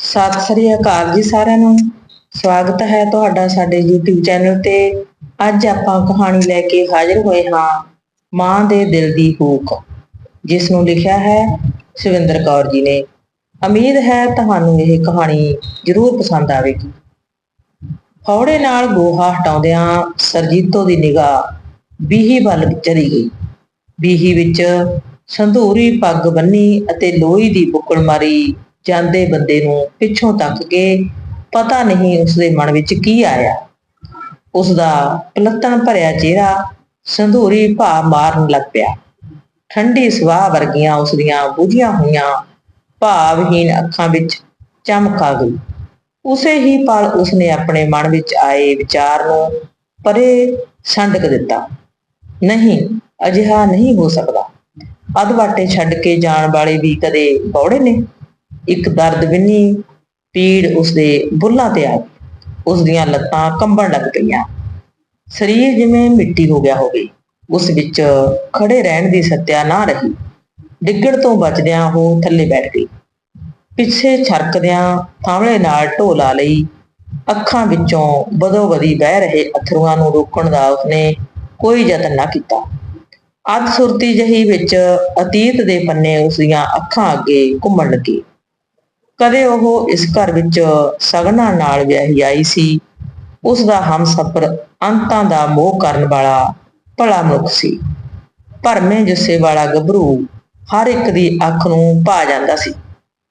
ਸਤਿ ਸ੍ਰੀ ਅਕਾਲ ਜੀ ਸਾਰਿਆਂ ਨੂੰ। ਸਵਾਗਤ ਹੈ ਤੁਹਾਡਾ ਸਾਡੇ YouTube ਚੈਨਲ ਤੇ। ਅੱਜ ਆਪਾਂ ਕਹਾਣੀ ਲੈ ਕੇ ਹਾਜ਼ਰ ਹੋਏ ਹਾਂ, ਮਾਂ ਦੇ ਦਿਲ ਦੀ ਹੂਕ, ਜਿਸ ਨੂੰ ਲਿਖਿਆ ਹੈ ਸ਼ਿਵਿੰਦਰ ਕੌਰ ਜੀ ਨੇ। ਉਮੀਦ ਹੈ ਤੁਹਾਨੂੰ ਇਹ ਕਹਾਣੀ ਜ਼ਰੂਰ ਪਸੰਦ ਆਵੇਗੀ। ਫੌੜੇ ਨਾਲ ਗੋਹਾ ਹਟਾਉਂਦਿਆਂ ਸਰਜੀਤੋ ਦੀ ਨਿਗਾਹ ਬੀਹੀ ਵੱਲ ਚਲੀ ਗਈ। ਬੀਹੀ ਵਿੱਚ ਸੰਧੂਰੀ ਪੱਗ ਬੰਨੀ ਅਤੇ ਲੋਹੀ ਦੀ ਬੁੱਕਲ ਮਾਰੀ ਜਾਂਦੇ ਬੰਦੇ ਨੂੰ ਪਿੱਛੋਂ ਤੱਕ ਕੇ ਪਤਾ ਨਹੀਂ ਉਸਦੇ ਮਨ ਵਿੱਚ ਕੀ ਆਇਆ। ਉਸਦਾ ਪਲੱਤਣ ਭਰਿਆ ਚਿਹਰਾ ਸੰਧੂਰੀ ਭਾ ਮਾਰਨ ਲੱਗ ਪਿਆ। ਠੰਡੀ ਸਵਾਹ ਵਰਗੀਆਂ ਉਸਦੀਆਂ ਬੁਝੀਆਂ ਹੋਈਆਂ ਭਾਵਹੀਨ ਅੱਖਾਂ ਵਿੱਚ ਚਮਕ ਆ ਗਈ। ਉਸੇ ਹੀ ਪਲ ਉਸਨੇ ਆਪਣੇ ਮਨ ਵਿੱਚ ਆਏ ਵਿਚਾਰ ਨੂੰ ਪਰੇ ਛੰਡਕ ਦਿੱਤਾ। ਨਹੀਂ, ਅਜਿਹਾ ਨਹੀਂ ਹੋ ਸਕਦਾ। ਅਧਵਾਟੇ ਛੱਡ ਕੇ ਜਾਣ ਵਾਲੇ ਵੀ ਕਦੇ ਬੌੜੇ ਨੇ? ਇੱਕ ਦਰਦ ਵਿੰਨੀ ਪੀੜ ਉਸਦੇ ਬੁੱਲਾਂ ਤੇ ਆ ਗਈ। ਉਸਦੀਆਂ ਲੱਤਾਂ ਕੰਬਣ ਲੱਗ ਪਈਆਂ। ਸਰੀਰ ਜਿਵੇਂ ਮਿੱਟੀ ਹੋ ਗਿਆ ਹੋਵੇ, ਉਸ ਵਿੱਚ ਖੜੇ ਰਹਿਣ ਦੀ ਸੱਤਿਆ ਨਾ ਰਹੀ। ਡਿੱਗਣ ਤੋਂ ਬਚਦਿਆਂ ਉਹ ਥੱਲੇ ਬੈਠ ਗਈ। ਪਿੱਛੇ ਛਰਕਦਿਆਂ ਥਾਂਵਲੇ ਨਾਲ ਢੋਲਾ ਲਈ। ਅੱਖਾਂ ਵਿੱਚੋਂ ਬਦੋ ਬਦੀ ਵਹਿ ਰਹੇ ਅਥਰੂਆਂ ਨੂੰ ਰੋਕਣ ਦਾ ਉਸਨੇ ਕੋਈ ਯਤਨ ਨਾ ਕੀਤਾ। ਅੱਧ ਸੁਰਤੀ ਜਹੀ ਵਿੱਚ ਅਤੀਤ ਦੇ ਪੰਨੇ ਉਸਦੀਆਂ ਅੱਖਾਂ ਅੱਗੇ ਘੁੰਮਣ ਲੱਗੇ। ਕਦੇ ਉਹ ਇਸ ਘਰ ਵਿੱਚ ਸਗਨਾ ਨਾਲ ਵਿਆਹੀ ਆਈ ਸੀ। ਉਸ ਦਾ ਹਮਸਫਰ ਅੰਤਾਂ ਦਾ ਮੋਹ ਕਰਨ ਵਾਲਾ ਭਲਾ ਮਨੁੱਖ ਸੀ। ਭਰਮੇ ਜੁੱਸੇ ਵਾਲਾ ਗੱਭਰੂ ਹਰ ਇੱਕ ਦੀ ਅੱਖ ਨੂੰ ਭਾ ਜਾਂਦਾ ਸੀ।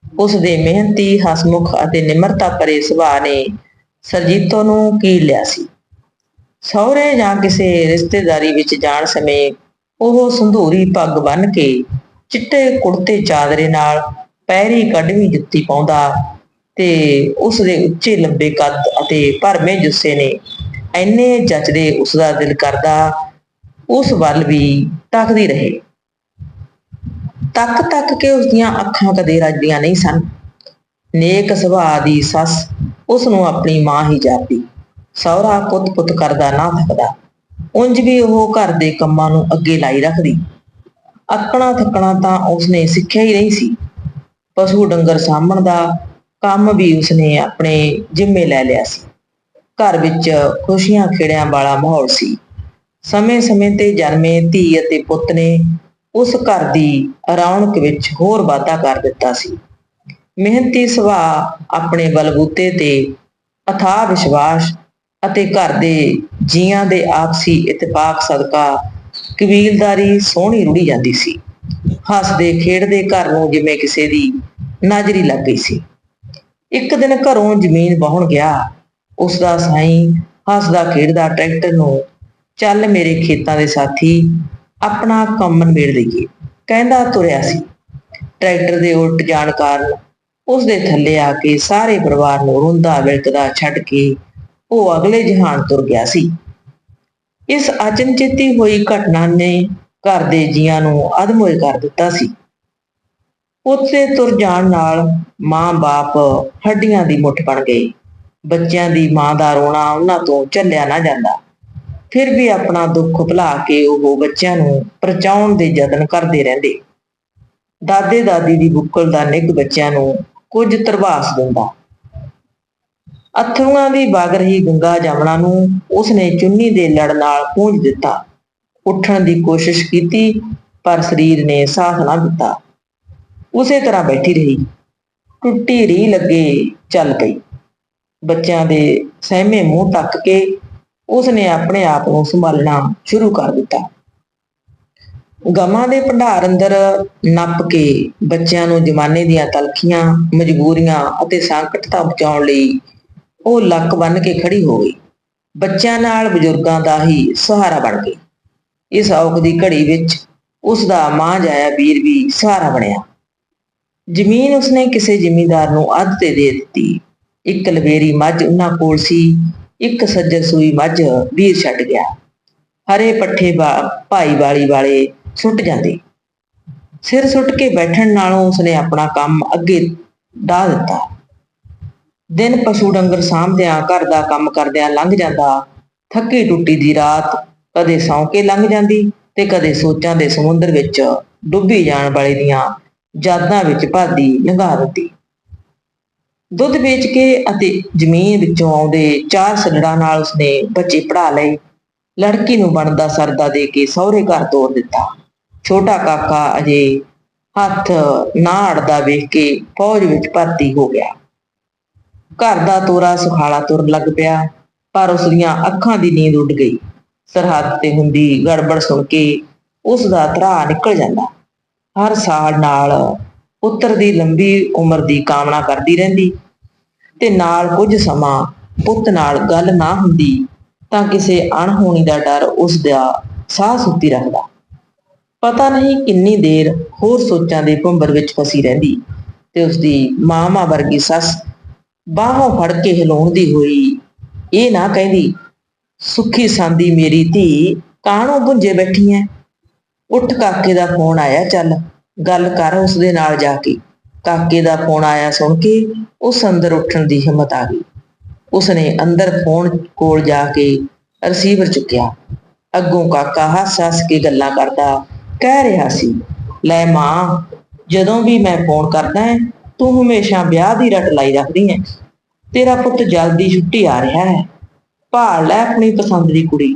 ਉਸ ਦੇ ਮਿਹਨਤੀ, ਹਸਮੁਖ ਅਤੇ ਨਿਮਰਤਾ ਭਰੇ ਸੁਭਾਅ ਨੇ ਸਰਜੀਤੋ ਨੂੰ ਕੀ ਲਿਆ ਸੀ। ਸਹੁਰੇ ਜਾਂ ਕਿਸੇ ਰਿਸ਼ਤੇਦਾਰੀ ਵਿੱਚ ਜਾਣ ਸਮੇਂ ਉਹ ਸੰਧੂਰੀ ਪੱਗ ਬੰਨ੍ਹ ਕੇ ਚਿੱਟੇ ਕੁੜਤੇ ਚਾਦਰੇ ਨਾਲ ਪੈਰੀ ਕੱਢਵੀਂ ਜੁੱਤੀ ਪਾਉਂਦਾ ਤੇ ਉਸ ਦੇ ਉੱਚੇ ਲੰਬੇ ਕੱਦ ਅਤੇ ਭਰਵੇਂ ਜੁੱਸੇ ਨੇ ਐਨੇ ਜੱਚਦੇ ਉਸ ਦਾ ਦਿਲ ਕਰਦਾ ਉਸ ਵੱਲ ਵੀ ਤੱਕਦੀ ਰਹੇ। ਤੱਕ ਤੱਕ ਕੇ ਉਸ ਦੀਆਂ ਅੱਖਾਂ ਕਦੇ ਰੱਜਦੀਆਂ ਨਹੀਂ ਸਨ। ਨੇਕ ਸੁਭਾਅ ਦੀ ਸੱਸ ਉਸ ਨੂੰ ਆਪਣੀ ਮਾਂ ਹੀ ਜਾਪਦੀ। ਸਹੁਰਾ ਪੁੱਤ ਪੁੱਤ ਕਰਦਾ ਨਾ ਥੱਕਦਾ। ਉਂਝ ਵੀ ਉਹ ਘਰ ਦੇ ਕੰਮਾਂ ਨੂੰ ਅੱਗੇ ਲਾਈ ਰੱਖਦੀ। ਅੱਕਣਾ ਥੱਕਣਾ ਤਾਂ ਉਸਨੇ ਸਿੱਖਿਆ ਹੀ ਨਹੀਂ ਸੀ। ਪਸ਼ੂ ਡੰਗਰ ਸਾਂਭਣ ਦਾ ਕੰਮ ਵੀ ਉਸਨੇ ਆਪਣੇ ਜ਼ਿੰਮੇ ਲੈ ਲਿਆ ਸੀ। ਘਰ ਵਿੱਚ ਖੁਸ਼ੀਆਂ ਖੇੜਿਆਂ ਵਾਲਾ ਮਾਹੌਲ ਸੀ। ਸਮੇਂ-ਸਮੇਂ ਤੇ ਜਨਮੇ ਧੀ ਅਤੇ ਪੁੱਤ ਨੇ ਉਸ ਘਰ ਦੀ ਰੌਣਕ ਵਿੱਚ ਹੋਰ ਵਾਧਾ ਕਰ ਦਿੱਤਾ ਸੀ। ਮਿਹਨਤੀ ਸੁਭਾਅ ਆਪਣੇ ਬਲਬੂਤੇ ਤੇ ਅਥਾਹ ਵਿਸ਼ਵਾਸ ਅਤੇ ਘਰ ਦੇ ਜੀਆਂ ਦੇ ਆਪਸੀ ਇਤਫਾਕ ਸਦਕਾ ਕਬੀਲਦਾਰੀ ਸੋਹਣੀ ਰੁੜੀ ਜਾਂਦੀ ਸੀ। ਹੱਸਦੇ, ਖੇਡਦੇ ਘਰ ਨੂੰ ਜਿਵੇਂ ਕਿਸੇ ਦੀ ਨਜ਼ਰੀ ਲੱਗ ਗਈ ਸੀ। ਇੱਕ ਦਿਨ ਘਰੋਂ ਜ਼ਮੀਨ ਵਾਹੁਣ ਗਿਆ। ਉਸ ਦਾ ਸਾਈਂ ਹੱਸਦਾ, ਖੇਡਦਾ ਟਰੈਕਟਰ ਨੂੰ, ਚੱਲ ਮੇਰੇ ਖੇਤਾਂ ਦੇ ਸਾਥੀ, ਆਪਣਾ ਕੰਮ ਨਿਬੇੜ ਲਈਏ। ਕਹਿੰਦਾ ਤੁਰਿਆ ਸੀ। ਟਰੈਕਟਰ ਦੇ ਉਲਟ ਜਾਣ ਕਾਰਨ ਉਸ ਦੇ ਥੱਲੇ ਆ ਕੇ ਸਾਰੇ ਪਰਿਵਾਰ ਨੂੰ ਰੁੰਦਾ ਵਿਲਕਦਾ ਛੱਡ ਕੇ ਉਹ ਅਗਲੇ ਜਹਾਨ ਤੁਰ ਗਿਆ ਸੀ। ਇਸ ਅਚਨਚੇਤੀ ਹੋਈ ਘਟਨਾ ਨੇ ਘਰ ਦੇ ਜੀਆਂ ਨੂੰ ਅਧਮੋਏ ਕਰ ਦਿੱਤਾ ਸੀ। ਉਸੇ ਤੁਰ ਜਾਣ ਨਾਲ ਮਾਂ-ਬਾਪ ਹੱਡੀਆਂ ਦੀ ਮੁੱਠ ਬਣ ਗਏ। ਬੱਚਿਆਂ ਦੀ ਮਾਂ ਦਾ ਰੋਣਾ ਉਹਨਾਂ ਤੋਂ ਝੱਲਿਆ ਨਾ ਜਾਂਦਾ। ਫਿਰ ਵੀ ਆਪਣਾ ਦੁੱਖ ਭੁਲਾ ਕੇ ਉਹ ਬੱਚਿਆਂ ਨੂੰ ਪਰਚਾਉਣ ਦੇ ਯਤਨ ਕਰਦੇ ਰਹਿੰਦੇ। ਦਾਦੇ ਦਾਦੀ ਦੀ ਬੁੱਕਲ ਦਾ ਨਿੱਘ ਬੱਚਿਆਂ ਨੂੰ ਕੁਝ ਤਰਵਾਸ ਦਿੰਦਾ। ਅਥਰੂਆਂ ਦੀ ਵਗ ਰਹੀ ਗੰਗਾ ਜਮਨਾ ਨੂੰ ਉਸਨੇ ਚੁੰਨੀ ਦੇ ਲੜ ਨਾਲ ਪੂੰਝ ਦਿੱਤਾ। ਉੱਠਣ ਦੀ ਕੋਸ਼ਿਸ਼ ਕੀਤੀ, ਪਰ ਸਰੀਰ ਨੇ ਸਾਥ ਨਾ ਦਿੱਤਾ। ਉਸੇ ਤਰ੍ਹਾਂ ਬੈਠੀ ਰਹੀ। ਟੁੱਟੀ ਰੀ ਲੱਗੇ ਚੱਲ ਪਈ। ਬੱਚਿਆਂ ਦੇ ਸਹਿਮੇ ਮੂੰਹ ਤੱਕ ਕੇ ਉਸਨੇ ਆਪਣੇ ਆਪ ਨੂੰ ਸੰਭਾਲਣਾ ਸ਼ੁਰੂ ਕਰ ਦਿੱਤਾ। ਗਮਾਂ ਦੇ ਭੰਡਾਰ ਅੰਦਰ ਨੱਪ ਕੇ ਬੱਚਿਆਂ ਨੂੰ ਜਮਾਨੇ ਦੀਆਂ ਤਲਖੀਆਂ, ਮਜਬੂਰੀਆਂ ਅਤੇ ਸੰਕਟ ਤੋਂ ਬਚਾਉਣ ਲਈ ਉਹ ਲੱਕ ਬੰਨ ਕੇ ਖੜੀ ਹੋ ਗਈ। ਬੱਚਿਆਂ ਨਾਲ ਬਜ਼ੁਰਗਾਂ ਦਾ ਹੀ ਸਹਾਰਾ ਬਣ ਗਈ। ਇਸ ਔਖ ਦੀ ਘੜੀ ਵਿੱਚ ਉਸ ਦਾ ਮਾਂ ਜਾਇਆ ਵੀਰ ਵੀ ਸਹਾਰਾ ਬਣਿਆ। ਜ਼ਮੀਨ ਉਸਨੇ ਕਿਸੇ ਜ਼ਿਮੀਂਦਾਰ ਨੂੰ ਅੱਧ ਤੇ ਦੇ ਦਿੱਤੀ। ਇੱਕ ਲਵੇਰੀ ਮੱਝ ਉਹਨਾਂ ਕੋਲ ਸੀ, ਇੱਕ ਸੱਜਰ ਸੂਈ ਮੱਝ ਵੀਰ ਛੱਡ ਗਿਆ। ਹਰੇ ਪੱਠੇ ਭਾਈ ਵਾਲੀ ਵਾਲੇ ਸੁੱਟ ਜਾਂਦੇ। ਸਿਰ ਸੁੱਟ ਕੇ ਬੈਠਣ ਨਾਲੋਂ ਉਸਨੇ ਆਪਣਾ ਕੰਮ ਅੱਗੇ ਢਾ ਦਿੱਤਾ। ਦਿਨ ਪਸ਼ੂ ਡੰਗਰ ਸਾਂਭਦਿਆਂ ਘਰ ਦਾ ਕੰਮ ਕਰਦਿਆਂ ਲੰਘ ਜਾਂਦਾ, ਥੱਕੀ ਟੁੱਟੀ ਦੀ ਰਾਤ ਕਦੇ ਸੌਂ ਕੇ ਲੰਘ ਜਾਂਦੀ ਤੇ ਕਦੇ ਸੋਚਾਂ ਦੇ ਸਮੁੰਦਰ ਵਿੱਚ ਡੁੱਬੀ ਜਾਣ ਵਾਲੇ ਦੀਆਂ ਜਾਦਾਂ ਵਿੱਚ ਭਾਦੀ ਲੰਘਾ ਦਿੱਤੀ ਦੁੱਧ ਵੇਚ ਕੇ ਅਤੇ ਜ਼ਮੀਨ ਵਿੱਚੋਂ ਆਉਂਦੇ ਚਾਰ ਸੱਜੜਾਂ ਨਾਲ ਉਸਨੇ ਬੱਚੇ ਪੜਾ ਲਏ। ਲੜਕੀ ਨੂੰ ਬਣਦਾ ਸਰਦਾ ਦੇ ਕੇ ਸਹੁਰੇ ਘਰ ਤੋਰ ਦਿੱਤਾ। ਛੋਟਾ ਕਾਕਾ ਅਜੇ ਹੱਥ ਨਾ ਅੜਦਾ ਵੇਖ ਕੇ ਫੌਜ ਵਿੱਚ ਭਰਤੀ ਹੋ ਗਿਆ। ਘਰ ਦਾ ਤੋਰਾ ਸੁਖਾਲਾ ਤੁਰਨ ਲੱਗ ਪਿਆ, ਪਰ ਉਸ ਦੀਆਂ ਅੱਖਾਂ ਦੀ ਨੀਂਦ ਉੱਡ ਗਈ। ਸਰਹੱਦ ਤੇ ਹੁੰਦੀ ਗੜਬੜ ਸੁਣ ਕੇ ਉਸ ਦਾ ਧਰਾ ਨਿਕਲ ਜਾਂਦਾ। ਹਰ ਸਾਲ ਨਾਲ ਪੁੱਤਰ ਦੀ ਲੰਬੀ ਉਮਰ ਦੀ ਕਾਮਨਾ ਕਰਦੀ ਰਹਿੰਦੀ ਤੇ ਨਾਲ ਕੁਝ ਸਮਾਂ ਪੁੱਤ ਨਾਲ ਗੱਲ ਨਾ ਹੁੰਦੀ ਤਾਂ ਕਿਸੇ ਅਣਹੋਣੀ ਦਾ ਡਰ ਉਸ ਦਾ ਸਾਹ ਸੁੱਤੀ ਰੱਖਦਾ। ਪਤਾ ਨਹੀਂ ਕਿੰਨੀ ਦੇਰ ਹੋਰ ਸੋਚਾਂ ਦੇ ਭੰਬਰ ਵਿੱਚ ਫਸੀ ਰਹਿੰਦੀ ਤੇ ਉਸ ਦੀ ਮਾਂ ਵਰਗੀ ਸੱਸ ਬਾਹੋਂ ਫੜ ਕੇ ਹਿਲਾਉਂਦੀ ਹੋਈ ਇਹ ਨਾ ਕਹਿੰਦੀ ਸੁੱਖੀ ਸਾਂਦੀ ਮੇਰੀ ਧੀ ਕਾਹਨੂੰ ਗੁੰਜੇ ਬੈਠੀ ਐ? ਉੱਠ ਕਾਕੇ ਦਾ ਫੋਨ ਆਇਆ ਚੱਲ, ਗੱਲ ਕਰ ਉਸ ਦੇ ਨਾਲ ਜਾ ਕੇ। ਕਾਕੇ ਦਾ ਫੋਨ ਆਇਆ ਸੁਣ ਕੇ, ਉਸ ਅੰਦਰ ਉੱਠਣ ਦੀ ਹਿੰਮਤ ਆ ਗਈ। ਉਸਨੇ ਅੰਦਰ ਫੋਨ ਕੋਲ ਜਾ ਕੇ ਰਿਸੀਵਰ ਚੁੱਕਿਆ। ਅੱਗੋਂ ਕਾਕਾ ਹੱਸ ਹੱਸ ਕੇ ਗੱਲਾਂ ਕਰਦਾ, ਕਹਿ ਰਿਹਾ ਸੀ, ਲੈ ਮਾਂ, ਜਦੋਂ ਵੀ ਮੈਂ ਫੋਨ ਕਰਦਾ ਹੈ ਤੂੰ ਹਮੇਸ਼ਾ ਵਿਆਹ ਦੀ ਰਟ ਲਾਈ ਰੱਖਦੀ ਹੈ ਤੇਰਾ ਪੁੱਤ ਜਲਦੀ ਛੁੱਟੀ ਆ ਰਿਹਾ ਹੈ ਭਾਲ ਲੈ ਆਪਣੀ ਪਸੰਦ ਦੀ ਕੁੜੀ।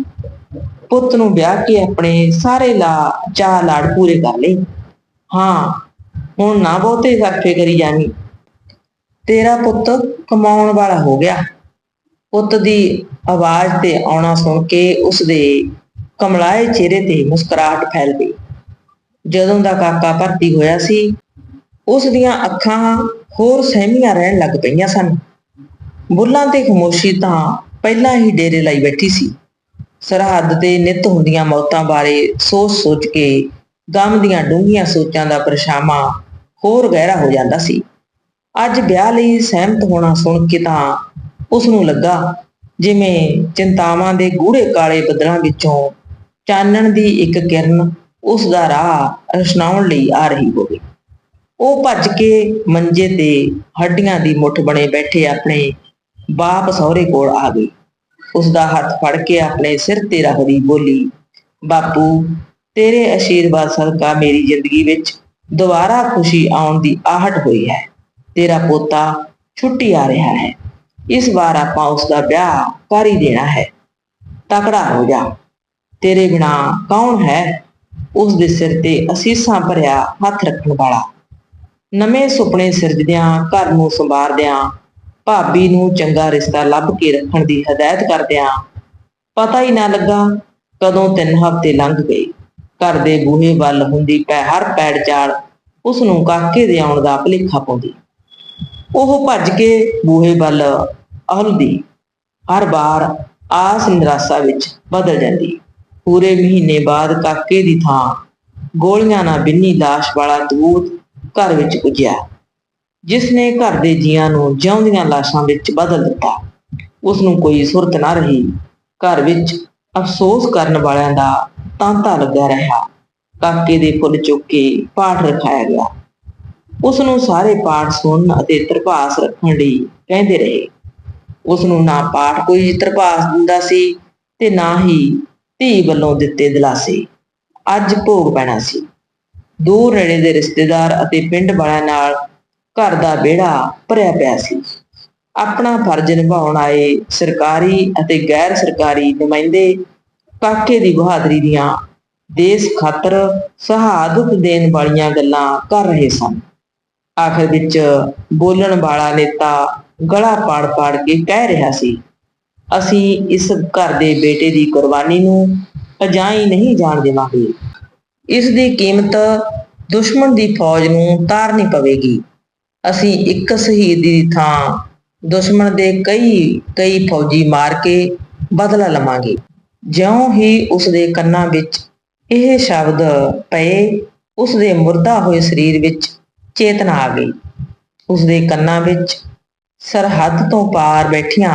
ਪੁੱਤ ਨੂੰ ਵਿਆਹ ਕੇ ਆਪਣੇ ਸਾਰੇ ਲਾ ਚਾਹ ਲਾੜ ਪੂਰੇ ਕਰ ਲਈ ਹਾਂ, ਹੁਣ ਨਾ ਬਹੁਤੇ ਸਰਫੇ ਕਰੀ ਜਾਣੀ ਤੇਰਾ ਪੁੱਤ ਕਮਾਉਣ ਵਾਲਾ ਹੋ ਗਿਆ। ਪੁੱਤ ਦੀ ਆਵਾਜ਼ ਤੇ ਆਉਣਾ ਸੁਣ ਕੇ ਉਸਦੇ ਕਮਲਾਏ ਚਿਹਰੇ ਤੇ ਮੁਸਕਰਾਹਟ ਫੈਲ ਗਈ। ਜਦੋਂ ਦਾ ਕਾਕਾ ਭਰਤੀ ਹੋਇਆ ਸੀ, ਉਸ ਦੀਆਂ ਅੱਖਾਂ ਹੋਰ ਸਹਿਮੀਆਂ ਰਹਿਣ ਲੱਗ ਪਈਆਂ ਸਨ। ਬੁੱਲਾਂ ਤੇ ਖਮੋਸ਼ੀ ਤਾਂ ਪਹਿਲਾਂ ਹੀ ਡੇਰੇ ਲਾਈ ਬੈਠੀ ਸੀ। ਸਰਹੱਦ ਤੇ ਨਿਤ ਹੁੰਦੀਆਂ ਮੌਤਾਂ ਬਾਰੇ ਸੋਚ-ਸੋਚ ਕੇ ਗਮ ਦੀਆਂ ਡੂੰਘੀਆਂ ਸੋਚਾਂ ਦਾ ਪਰਛਾਵਾਂ ਹੋਰ ਗਹਿਰਾ ਹੋ ਜਾਂਦਾ ਸੀ। ਅੱਜ ਵਿਆਹ ਲਈ ਸਹਿਮਤ ਹੋਣਾ ਸੁਣ ਕੇ ਤਾਂ ਉਸ ਨੂੰ ਲੱਗਾ ਜਿਵੇਂ ਚਿੰਤਾਵਾਂ ਦੇ ਗੂੜੇ ਕਾਲੇ ਬੱਦਲਾਂ ਵਿੱਚੋਂ ਚਾਨਣ ਦੀ ਇੱਕ ਕਿਰਨ ਉਸ ਦਾ ਰਾਹ ਰਸ਼ਨਾਉਣ ਲਈ ਆ ਰਹੀ ਹੋਵੇ। ਉਹ ਭੱਜ ਕੇ ਮੰਜੇ ਤੇ ਹੱਡੀਆਂ ਦੀ ਮੁੱਠ ਬਣੇ ਬੈਠੇ ਆਪਣੇ ਬਾਪ ਸਹੁਰੇ ਕੋਲ ਆ ਗਈ। ਉਸ ਦਾ ਹੱਥ ਫੜ ਕੇ ਆਪਣੇ ਸਿਰ ਤੇ ਰੱਖਦੀ ਬੋਲੀ, ਬਾਪੂ, ਤੇਰੇ ਆਸ਼ੀਰਵਾਦ ਸਦਕਾ ਮੇਰੀ ਜ਼ਿੰਦਗੀ ਵਿੱਚ ਦੁਬਾਰਾ ਖੁਸ਼ੀ ਆਉਣ ਦੀ ਆਹਟ ਹੋਈ ਹੈ। ਤੇਰਾ ਪੋਤਾ ਛੁੱਟੀ ਆ ਰਿਹਾ ਹੈ। ਇਸ ਵਾਰ ਆਪਾਂ ਉਸ ਦਾ ਵਿਆਹ ਕਰ ਹੀ ਦੇਣਾ ਹੈ। ਤਕੜਾ ਹੋ ਜਾ। ਤੇਰੇ ਬਿਨਾ ਕੌਣ ਹੈ? ਉਸ ਦੇ ਸਿਰ ਤੇ ਅਸੀਸਾਂ ਭਰਿਆ ਹੱਥ ਰੱਖਣ ਵਾਲਾ। ਨਵੇਂ ਸੁਪਨੇ ਸਿਰਜਦਿਆਂ, ਘਰ ਨੂੰ ਸੰਵਾਰਦਿਆਂ ਭਾਬੀ ਨੂੰ ਚੰਗਾ ਰਿਸ਼ਤਾ ਲੱਭ ਕੇ ਰੱਖਣ ਦੀ ਹਦਾਇਤ ਕਰਦਿਆਂ ਪਤਾ ਹੀ ਨਾ ਲੱਗਾ ਕਦੋਂ ਤਿੰਨ ਹਫ਼ਤੇ ਲੰਘ ਗਏ। ਘਰ ਦੇ ਬੂਹੇ ਵੱਲ ਹੁੰਦੀ ਪੈ ਹਰ ਪੈੜ ਚਾਲ ਉਸ ਨੂੰ ਕਾਕੇ ਦੇ ਆਉਣ ਦਾ ਭਲੇਖਾ ਪਾਉਂਦੀ। ਉਹ ਭੱਜ ਕੇ ਬੂਹੇ ਵੱਲ ਅਹਲਦੀ ਹਰ ਵਾਰ ਆਸ ਨਿਰਾਸ਼ਾ ਵਿੱਚ ਬਦਲ ਜਾਂਦੀ। ਪੂਰੇ ਮਹੀਨੇ ਬਾਅਦ ਕਾਕੇ ਦੀ ਥਾਂ ਗੋਲੀਆਂ ਨਾਲ ਬਿੰਨੀ ਲਾਸ਼ ਵਾਲਾ ਦੂਤ ਘਰ ਵਿੱਚ ਪੁੱਜਿਆ। ਜਿਸ ਨੇ ਘਰ ਦੇ ਜੀਆਂ ਨੂੰ ਜਿਉਂਦੀਆਂ ਲਾਸ਼ਾਂ ਵਿੱਚ ਬਦਲ ਦਿੱਤਾ ਉਸ ਨੂੰ ਕੋਈ ਸੁਰਤ ਨਾ ਰਹੀ। ਘਰ ਵਿੱਚ ਅਫਸੋਸ ਕਰਨ ਵਾਲਿਆਂ ਦਾ ਤਾਂਤਾ ਲੱਗਾ ਰਿਹਾ। ਕਾਕੇ ਦੇ ਫੁੱਲ ਚੁੱਕ ਕੇ ਪਾਠ ਰਖਾਇਆ ਗਿਆ। ਉਸ ਨੂੰ ਸਾਰੇ ਪਾਠ ਸੁਣਨ ਅਤੇ ਤਰਪਾਸ ਰੱਖਣ ਲਈ ਕਹਿੰਦੇ ਰਹੇ। ਉਸ ਨੂੰ ਨਾ ਪਾਠ ਕੋਈ ਤਰਪਾਸ ਦਿੰਦਾ ਸੀ ਤੇ ਨਾ ਹੀ ਧੀ ਵੱਲੋਂ ਦਿੱਤੇ ਦਿਲਾਸੇ। ਅੱਜ ਭੋਗ ਪੈਣਾ ਸੀ। ਦੂਰ ਨੇੜੇ ਦੇ ਰਿਸ਼ਤੇਦਾਰ ਅਤੇ ਪਿੰਡ ਵਾਲਿਆਂ ਨਾਲ ਘਰ ਦਾ ਵਿਹੜਾ ਭਰਿਆ ਪਿਆ ਸੀ। ਆਪਣਾ ਫਰਜ਼ ਨਿਭਾਉਣ ਆਏ ਸਰਕਾਰੀ ਅਤੇ ਗੈਰ ਸਰਕਾਰੀ ਨੁਮਾਇੰਦੇ ਕਾਕੇ ਦੀ ਬਹਾਦਰੀ ਦੀਆਂ ਦੇਸ਼ ਖਾਤਰ ਸ਼ਹਾਦਤ ਦੇਣ ਵਾਲੀਆਂ ਗੱਲਾਂ ਕਰ ਰਹੇ ਸਨ। ਆਖਰ ਵਿੱਚ ਬੋਲਣ ਵਾਲਾ ਨੇਤਾ ਗਲਾ ਪਾੜ ਪਾੜ ਕੇ ਕਹਿ ਰਿਹਾ ਸੀ, ਅਸੀਂ ਇਸ ਘਰ ਦੇ ਬੇਟੇ ਦੀ ਕੁਰਬਾਨੀ ਨੂੰ ਅਜਾਈ ਨਹੀਂ ਜਾਣ ਦੇਵਾਂਗੇ। ਇਸ ਦੀ ਕੀਮਤ ਦੁਸ਼ਮਣ ਦੀ ਫੌਜ ਨੂੰ ਤਾਰਨੀ ਪਵੇਗੀ। ਅਸੀਂ ਇੱਕ ਸ਼ਹੀਦ ਦੀ ਥਾਂ ਦੁਸ਼ਮਣ ਦੇ ਕਈ ਕਈ ਫੌਜੀ ਮਾਰ ਕੇ ਬਦਲਾ ਲਵਾਂਗੇ। ਜਿਉਂ ਹੀ ਉਸ ਦੇ ਕੰਨਾਂ ਵਿੱਚ ਇਹ ਸ਼ਬਦ ਪਏ, ਉਸ ਦੇ ਮੁਰਦਾ ਹੋਏ ਸਰੀਰ ਵਿੱਚ ਚੇਤਨਾ ਆ ਗਈ। ਉਸ ਦੇ ਕੰਨਾਂ ਵਿੱਚ ਸਰਹੱਦ ਤੋਂ ਪਾਰ ਬੈਠੀਆਂ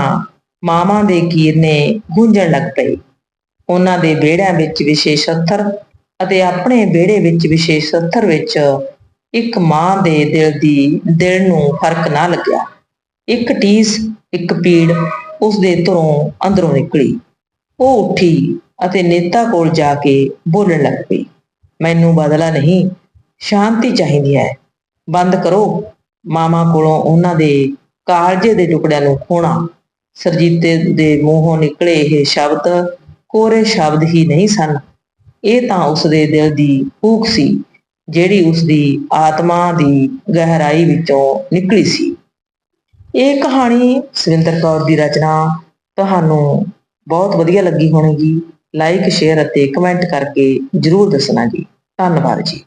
ਮਾਵਾਂ ਦੇ ਕੀਰਨੇ ਗੂੰਜਣ ਲੱਗ ਪਏ। ਉਹਨਾਂ ਦੇ ਵਿਹੜਿਆਂ ਵਿੱਚ ਵਿਸ਼ੇਸ਼ ਅੱਥਰ ਅਤੇ ਆਪਣੇ ਵਿਹੜੇ ਵਿੱਚ ਵਿਸ਼ੇਸ਼ ਅੱਥਰ ਵਿੱਚ ਇੱਕ ਮਾਂ ਦੇ ਦਿਲ ਦੀ, ਦਿਲ ਨੂੰ ਫ਼ਰਕ ਨਾ ਲੱਗਿਆ। ਇੱਕ ਟੀਸ, ਇੱਕ ਪੀੜ ਉਸ ਦੇ ਧਰੋਂ ਅੰਦਰੋਂ ਨਿਕਲੀ। ਉਹ ਉੱਠੀ ਅਤੇ ਨੇਤਾ ਕੋਲ ਜਾ ਕੇ ਬੋਲਣ ਲੱਗ ਪਈ। ਮੈਨੂੰ ਬਦਲਾ ਨਹੀਂ, ਸ਼ਾਂਤੀ ਚਾਹੀਦੀ ਹੈ। ਬੰਦ ਕਰੋ। ਮਾਮਾ ਕੋਲੋਂ ਉਹਨਾਂ ਦੇ ਕਾਲਜੇ ਦੇ ਟੁਕੜਿਆਂ ਨੂੰ ਖੋਣਾ। ਸਰਜੀਤੇ ਦੇ ਮੂੰਹੋਂ ਨਿਕਲੇ ਇਹ ਸ਼ਬਦ ਕੋਰੇ ਸ਼ਬਦ ਹੀ ਨਹੀਂ ਸਨ। ਇਹ ਤਾਂ ਉਸ ਦੇ ਦਿਲ ਦੀ ਹੂਕ ਸੀ। ਜਿਹੜੀ ਉਸ ਦੀ ਆਤਮਾ ਦੀ ਗਹਿਰਾਈ ਵਿੱਚੋਂ ਨਿਕਲੀ ਸੀ। ਇਹ ਕਹਾਣੀ ਸਵਿੰਦਰ ਕੌਰ ਦੀ ਰਚਨਾ ਤੁਹਾਨੂੰ ਬਹੁਤ ਵਧੀਆ ਲੱਗੀ ਹੋਵੇਗੀ। ਲਾਈਕ ਸ਼ੇਅਰ ਅਤੇ ਕਮੈਂਟ ਕਰਕੇ ਜਰੂਰ ਦੱਸਣਾ ਜੀ। ਧੰਨਵਾਦ ਜੀ।